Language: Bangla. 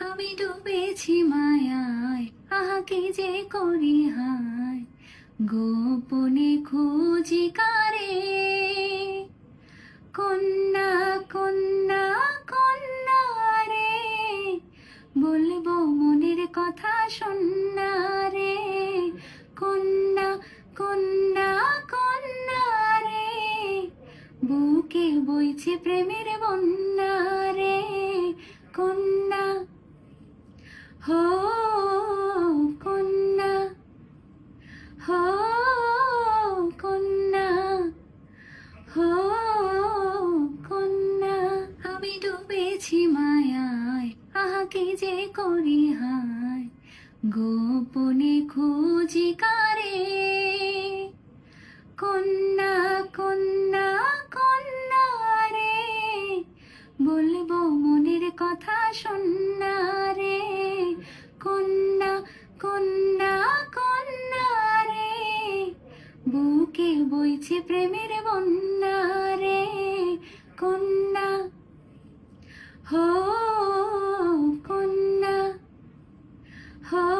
আমি ডুবেছি মায়ায় আহা কি যে করি হায়? গোপনে খুঁজি কারে? কন্যা কন্যা কন্যা রে বলব মনের কথা শোনা রে কন্যা কন্যা কন্যা রে বুকে বইছে প্রেমের বন্যা রে কন্যা হো, কন্যা। হো কন্যা। হো, কন্যা। আমি ডুবেছি মায়ায় আহা যে করি হায়? গোপনে খুঁজি কারে? কন্যা কন্যা কন্যা রে। বলব মনের কথা বুকে বইছে প্রেমের বন্যা রে কন্যা। হো কন্যা। হো